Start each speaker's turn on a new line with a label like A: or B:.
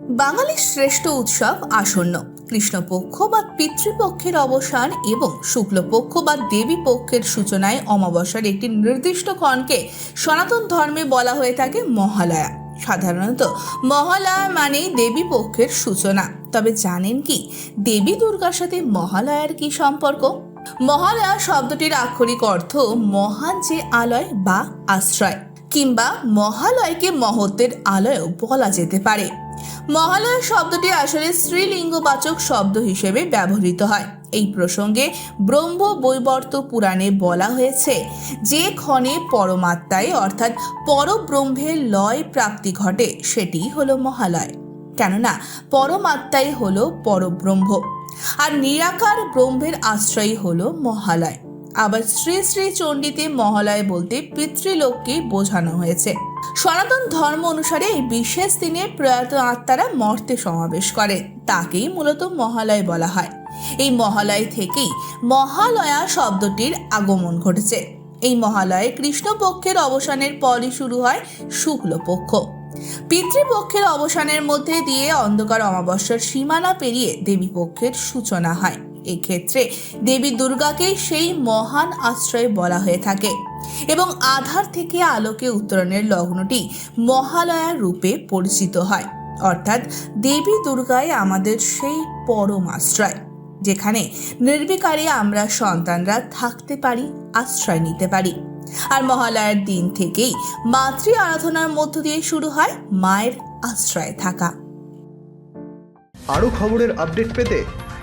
A: বাঙালির শ্রেষ্ঠ উৎসব আসন্ন। কৃষ্ণপক্ষ বা পিতৃপক্ষের অবসান এবং শুক্লপক্ষ বা দেবী পক্ষের সূচনায় অমাবস্যার একটি নির্দিষ্ট ক্ষণকে সনাতন ধর্মে বলা হয়ে থাকে মহালয়া। সাধারণত মহালয়া মানেই দেবী পক্ষের সূচনা। তবে জানেন কি, দেবী দুর্গার সাথে মহালয়ার কি সম্পর্ক? মহালয়া শব্দটির আক্ষরিক অর্থ মহান যে আলয় বা আশ্রয়। কিংবা মহালয়কে মহত্বের আলয়ও বলা যেতে পারে। মহালয়া শব্দটি আসলে স্ত্রীলিঙ্গবাচক শব্দ হিসেবে ব্যবহৃত হয়। এই প্রসঙ্গে ব্রহ্ম বৈবর্ত পুরাণে বলা হয়েছে, যে ক্ষণে পরমাত্মায় অর্থাৎ পরব্রহ্মের লয় প্রাপ্তি ঘটে, সেটি হলো মহালয়। কেননা, পরমাত্মাই হলো পরব্রহ্ম, আর নিরাকার ব্রহ্মের আশ্রয়ই হলো মহালয়। আবার শ্রী শ্রী চণ্ডীতে মহালয় বলতে পিতৃলোককে বোঝানো হয়েছে। সনাতন ধর্ম অনুসারে এই বিশেষ দিনে প্রয়াত আত্মারা মর্তে সমাবেশ করে। তাকেই মূলত মহালয় বলা হয়। এই মহালয় থেকেই মহালয়া শব্দটির আগমন ঘটেছে। এই মহালয়ে কৃষ্ণপক্ষের অবসানের পরই শুরু হয় শুক্লপক্ষ পিতৃপক্ষের অবসানের মধ্যে দিয়ে অন্ধকার অমাবস্যার সীমানা পেরিয়ে দেবীপক্ষের সূচনা হয়। এক্ষেত্রে দেবী দুর্গাকে সেই মহান আশ্রয় বলা হয়ে থাকে। এবং আধার থেকে আলোকে উত্তরণের লগ্নটি মহালয়া রূপে পরিচিত হয়। অর্থাৎ দেবী দুর্গায় আমাদের সেই পরম আশ্রয়, যেখানে নির্বিকারে আমরা সন্তানরা থাকতে পারি, আশ্রয় নিতে পারি। আর মহালয়ার দিন থেকেই মাতৃ আরাধনার মধ্য দিয়ে শুরু হয় মায়ের আশ্রয়ে থাকা।
B: আরও খবরের আপডেট পেতে